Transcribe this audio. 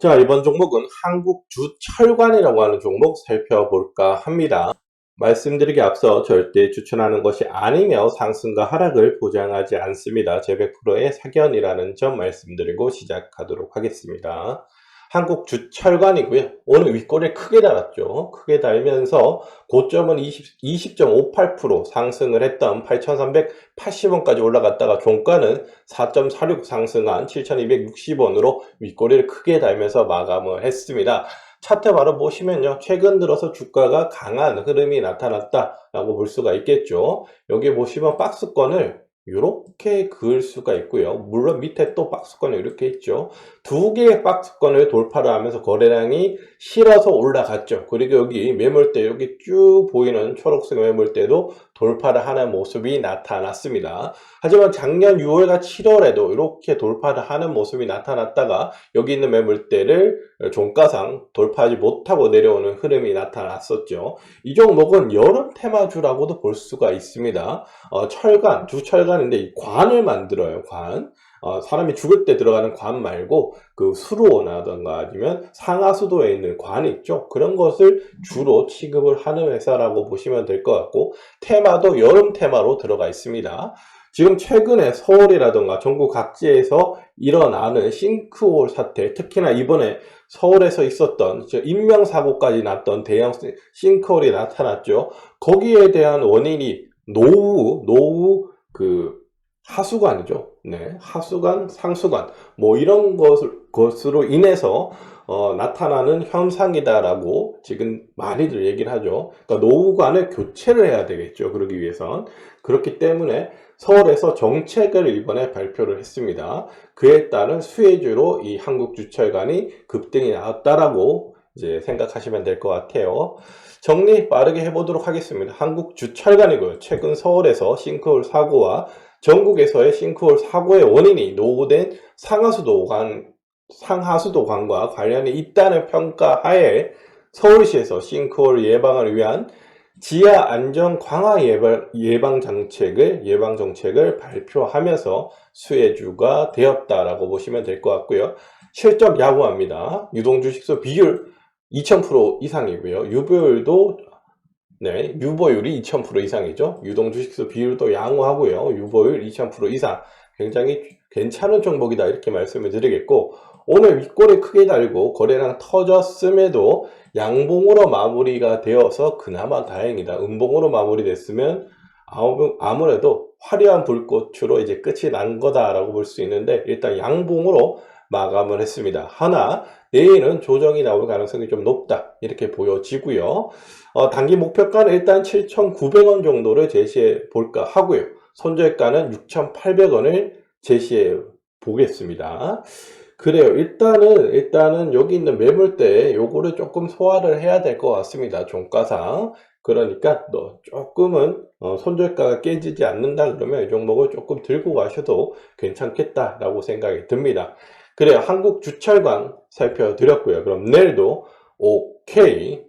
자, 이번 종목은 한국주철관이라고 하는 종목 살펴볼까 합니다. 말씀드리기 앞서 절대 추천하는 것이 아니며 상승과 하락을 보장하지 않습니다. 제 100%의 사견이라는 점 말씀드리고 시작하도록 하겠습니다. 한국 주철관이고요. 오늘 윗꼬리를 크게 달았죠. 크게 달면서 고점은 20, 20.58% 상승을 했던 8,380원까지 올라갔다가 종가는 4.46 상승한 7,260원으로 윗꼬리를 크게 달면서 마감을 했습니다. 차트 바로 보시면요. 최근 들어서 주가가 강한 흐름이 나타났다라고 볼 수가 있겠죠. 여기 보시면 박스권을 이렇게 그을 수가 있고요. 물론 밑에 또 박스권이 이렇게 있죠. 두 개의 박스권을 돌파를 하면서 거래량이 실어서 올라갔죠. 그리고 여기 매물대 여기 쭉 보이는 초록색 매물대도 돌파를 하는 모습이 나타났습니다. 하지만 작년 6월과 7월에도 이렇게 돌파를 하는 모습이 나타났다가 여기 있는 매물대를 종가상 돌파하지 못하고 내려오는 흐름이 나타났었죠. 이 종목은 여름 테마주라고도 볼 수가 있습니다. 어, 철관, 주철 이 관을 만들어요. 관. 어, 사람이 죽을 때 들어가는 관 말고 그 수로나든가 아니면 상하수도에 있는 관 있죠. 그런 것을 주로 취급을 하는 회사라고 보시면 될 것 같고 테마도 여름 테마로 들어가 있습니다. 지금 최근에 서울이라든가 전국 각지에서 일어나는 싱크홀 사태, 특히나 이번에 서울에서 있었던 인명사고까지 났던 대형 싱크홀이 나타났죠. 거기에 대한 원인이 노후, 노후 그 하수관이죠. 네, 하수관, 상수관, 뭐 이런 것을, 것으로 인해서 어, 나타나는 현상이다라고 지금 많이들 얘기를 하죠. 그러니까 노후관을 교체를 해야 되겠죠. 그러기 위해선 그렇기 때문에 서울에서 정책을 이번에 발표를 했습니다. 그에 따른 수혜주로 이 한국주철관이 급등이 나왔다라고 이제 생각하시면 될 것 같아요. 정리 빠르게 해보도록 하겠습니다. 한국 주철관이고요. 최근 서울에서 싱크홀 사고와 전국에서의 싱크홀 사고의 원인이 노후된 상하수도관, 상하수도관과 관련이 있다는 평가하에 서울시에서 싱크홀 예방을 위한 지하 안전 강화 예방, 정책을 예방 정책을 발표하면서 수혜주가 되었다라고 보시면 될 것 같고요. 실적 야구합니다. 유동 주식수 비율 2000% 이상이고요. 유보율도 네, 유보율이 2000% 이상이죠. 유동 주식수 비율도 양호하고요. 유보율 2000% 이상. 굉장히 괜찮은 종목이다 이렇게 말씀을 드리겠고 오늘 윗골이 크게 달고 거래량 터졌음에도 양봉으로 마무리가 되어서 그나마 다행이다. 음봉으로 마무리됐으면 아무래도 화려한 불꽃으로 이제 끝이 난 거다라고 볼 수 있는데 일단 양봉으로 마감을 했습니다. 하나, 내일은 조정이 나올 가능성이 좀 높다. 이렇게 보여지고요. 어, 단기 목표가는 일단 7,900원 정도를 제시해 볼까 하고요. 손절가는 6,800원을 제시해 보겠습니다. 그래요. 일단은, 일단은 여기 있는 매물대 요거를 조금 소화를 해야 될 것 같습니다. 종가상. 그러니까 너 조금은 어, 손절가가 깨지지 않는다 그러면 이 종목을 조금 들고 가셔도 괜찮겠다라고 생각이 듭니다. 그래요. 한국 주철관 살펴드렸고요. 그럼 내일도 오케이